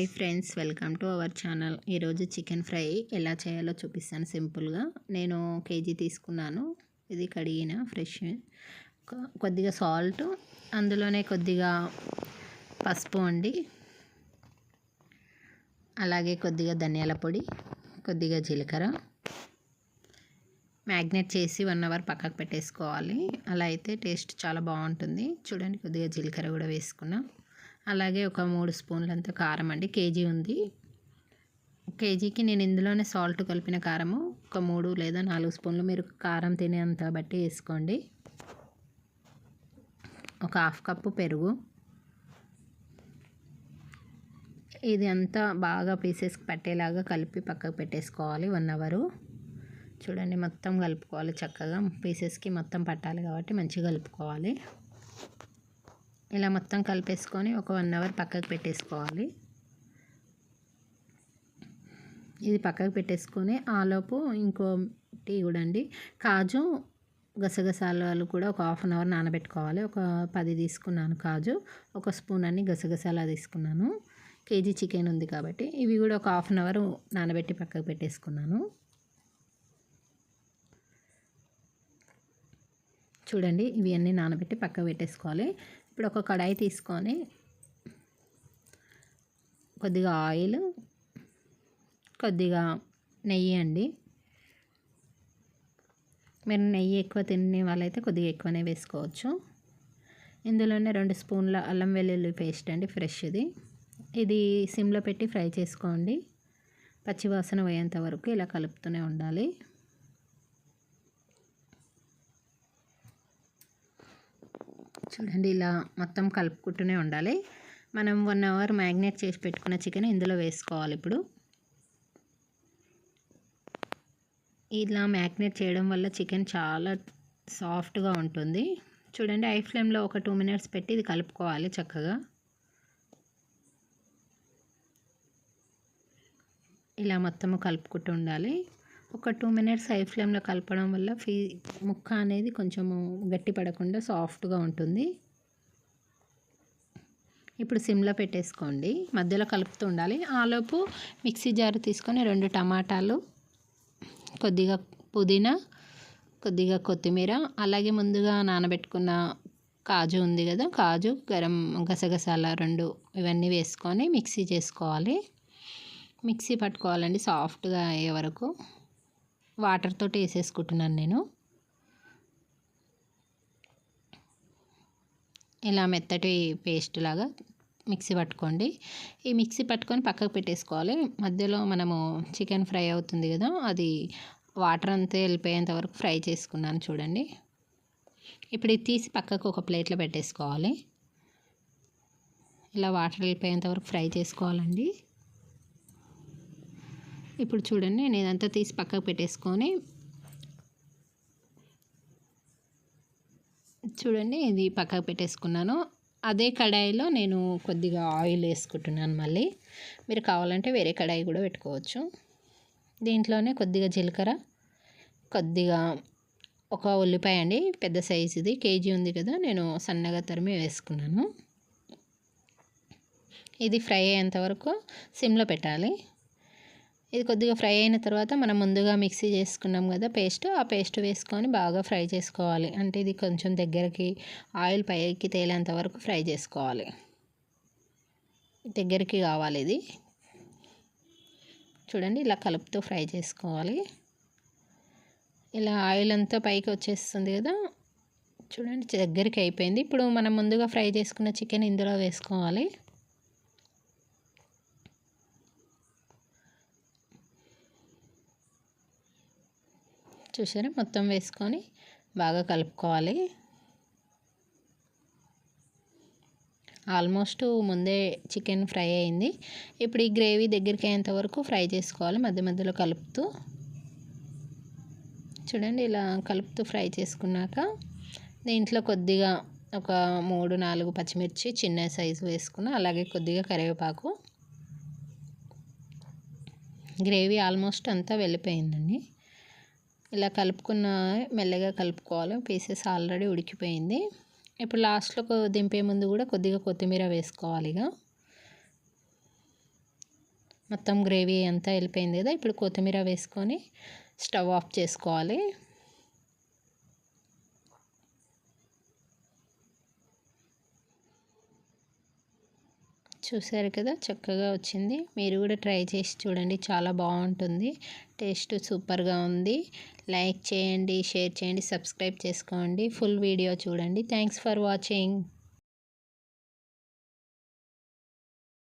Hi friends welcome to our channel. ఈరోజు chicken fry ఎలా చేయాలో చూపిస్తాను సింపుల్గా. నేను కేజీ తీసుకున్నాను. ఇది కడిగిన ఫ్రెష్. కొద్దిగా సాల్ట్ అందులోనే కొద్దిగా పసుపు అండి. అలాగే కొద్దిగా ధనియాల పొడి కొద్దిగా జీలకర్ర. మ్యాగ్నేట్ చేసి వన్ అవర్ పక్కకు పెట్టేసుకోవాలి. అలా అయితే టేస్ట్ చాలా బాగుంటుంది. చూడండి కొద్దిగా జీలకర్ర కూడా వేసుకున్నాం. అలాగే ఒక మూడు స్పూన్లంత కారం అండి. కేజీ ఉంది. కేజీకి నేను ఇందులోనే సాల్ట్ కలిపిన కారము ఒక మూడు లేదా నాలుగు స్పూన్లు. మీరు కారం తినేంత బట్టి వేసుకోండి. ఒక హాఫ్ కప్పు పెరుగు. ఇది అంతా బాగా పీసెస్కి పట్టేలాగా కలిపి పక్కకు పెట్టేసుకోవాలి. One hour. చూడండి మొత్తం కలుపుకోవాలి చక్కగా. పీసెస్కి మొత్తం పట్టాలి కాబట్టి మంచిగా కలుపుకోవాలి. ఇలా మొత్తం కలిపేసుకొని ఒక వన్ అవర్ పక్కకు పెట్టేసుకోవాలి. ఇది పక్కకు పెట్టేసుకొని ఆలోపు ఇంకోటి కూడా అండి కాజు గసగసాలు కూడా ఒక హాఫ్ అన్ అవర్ నానబెట్టుకోవాలి. ఒక పది తీసుకున్నాను కాజు ఒక స్పూన్ అన్ని గసగసాల తీసుకున్నాను. కేజీ చికెన్ ఉంది కాబట్టి ఇవి కూడా ఒక హాఫ్ అన్ అవర్ నానబెట్టి పక్కకు పెట్టేసుకున్నాను. చూడండి ఇవి అన్నీ నానబెట్టి పక్కకు పెట్టేసుకోవాలి. ఇప్పుడు ఒక కడాయి తీసుకొని కొద్దిగా ఆయిల్ కొద్దిగా నెయ్యి అండి. మీరు నెయ్యి ఎక్కువ తినే వాళ్ళైతే కొద్దిగా ఎక్కువనే వేసుకోవచ్చు. ఇందులోనే రెండు స్పూన్ల అల్లం వెల్లుల్లి పేస్ట్ అండి ఫ్రెష్ది. ఇది సిమ్లో పెట్టి ఫ్రై చేసుకోండి. పచ్చివాసన పోయేంత వరకు ఇలా కలుపుతూనే ఉండాలి. చూడండి ఇలా మొత్తం కలుపుకుంటూనే ఉండాలి. మనం వన్ అవర్ మ్యాగ్నేట్ చేసి పెట్టుకున్న చికెన్ ఇందులో వేసుకోవాలి ఇప్పుడు. ఇలా మ్యాగ్నేట్ చేయడం వల్ల చికెన్ చాలా సాఫ్ట్గా ఉంటుంది. చూడండి ఐ ఫ్లేమ్లో ఒక టూ మినిట్స్ పెట్టి ఇది కలుపుకోవాలి చక్కగా. ఇలా మొత్తము కలుపుకుంటూ ఉండాలి. ఒక టూ మినిట్స్ హై ఫ్లేమ్లో కలపడం వల్ల ఫీ ముక్క అనేది కొంచెము గట్టి పడకుండా సాఫ్ట్గా ఉంటుంది. ఇప్పుడు సిమ్లో పెట్టేసుకోండి. మధ్యలో కలుపుతూ ఉండాలి. ఆలోపు మిక్సీ జారు తీసుకొని రెండు టమాటాలు కొద్దిగా పుదీనా కొద్దిగా కొత్తిమీర అలాగే ముందుగా నానబెట్టుకున్న కాజు ఉంది కదా కాజు గరం గసగసాల రెండు ఇవన్నీ వేసుకొని మిక్సీ చేసుకోవాలి. మిక్సీ పట్టుకోవాలండి సాఫ్ట్గా అయ్యే వరకు. వాటర్ తోటి వేసేసుకుంటున్నాను నేను. ఇలా మెత్తటి పేస్ట్ లాగా మిక్సీ పట్టుకోండి. ఈ మిక్సీ పట్టుకొని పక్కకు పెట్టేసుకోవాలి. మధ్యలో మనము చికెన్ ఫ్రై అవుతుంది కదా అది వాటర్ అంతా వెళ్ళిపోయేంత వరకు ఫ్రై చేసుకున్నాను చూడండి. ఇప్పుడు ఇది తీసి పక్కకు ఒక ప్లేట్లో పెట్టేసుకోవాలి. ఇలా వాటర్ వెళ్ళిపోయేంత వరకు ఫ్రై చేసుకోవాలండి. ఇప్పుడు చూడండి నేను ఇదంతా తీసి పక్కకు పెట్టేసుకొని చూడండి ఇది పక్కకు పెట్టేసుకున్నాను. అదే కడాయిలో నేను కొద్దిగా ఆయిల్ వేసుకుంటున్నాను మళ్ళీ. మీరు కావాలంటే వేరే కడాయి కూడా పెట్టుకోవచ్చు. దీంట్లోనే కొద్దిగా జీలకర్ర కొద్దిగా ఒక ఉల్లిపాయ అండి పెద్ద సైజుది కేజీ ఉంది కదా నేను సన్నగా తరిమి వేసుకున్నాను. ఇది ఫ్రై అయ్యేంత వరకు సిమ్లో పెట్టాలి. ఇది కొద్దిగా ఫ్రై అయిన తర్వాత మనం ముందుగా మిక్సీ చేసుకున్నాం కదా పేస్ట్. ఆ పేస్ట్ వేసుకొని బాగా ఫ్రై చేసుకోవాలి. అంటే ఇది కొంచెం దగ్గరికి ఆయిల్ పైకి తేలేంత వరకు ఫ్రై చేసుకోవాలి. దగ్గరికి కావాలి ఇది. చూడండి ఇలా కలుపుతూ ఫ్రై చేసుకోవాలి. ఇలా ఆయిల్ అంతా పైకి వచ్చేస్తుంది కదా. చూడండి దగ్గరికి అయిపోయింది. ఇప్పుడు మనం ముందుగా ఫ్రై చేసుకున్న చికెన్ ఇందులో వేసుకోవాలి. చూసారా? మొత్తం వేసుకొని బాగా కలుపుకోవాలి. ఆల్మోస్ట్ ముందే చికెన్ ఫ్రై అయింది. ఇప్పుడు ఈ గ్రేవీ దగ్గరికి అయ్యేంత వరకు ఫ్రై చేసుకోవాలి. మధ్య మధ్యలో కలుపుతూ. చూడండి ఇలా కలుపుతూ ఫ్రై చేసుకున్నాక దీంట్లో కొద్దిగా ఒక మూడు నాలుగు పచ్చిమిర్చి చిన్న సైజు వేసుకున్న అలాగే కొద్దిగా కరివేపాకు. గ్రేవీ ఆల్మోస్ట్ అంతా వెళ్ళిపోయిందండి. ఇలా కలుపుకున్న మెల్లగా కలుపుకోవాలి. పీసెస్ ఆల్రెడీ ఉడికిపోయింది. ఇప్పుడు లాస్ట్లో దింపే ముందు కూడా కొద్దిగా కొత్తిమీర వేసుకోవాలి ఇక. మొత్తం గ్రేవీ అంతా వెళ్ళిపోయింది కదా ఇప్పుడు కొత్తిమీర వేసుకొని స్టవ్ ఆఫ్ చేసుకోవాలి. చూసారు కదా చక్కగా వచ్చింది. మీరు కూడా ట్రై చేసి చూడండి చాలా బాగుంటుంది. టేస్ట్ సూపర్గా ఉంది. లైక్ చేయండి షేర్ చేయండి సబ్స్క్రైబ్ చేసుకోండి. ఫుల్ వీడియో చూడండి. Thanks for watching.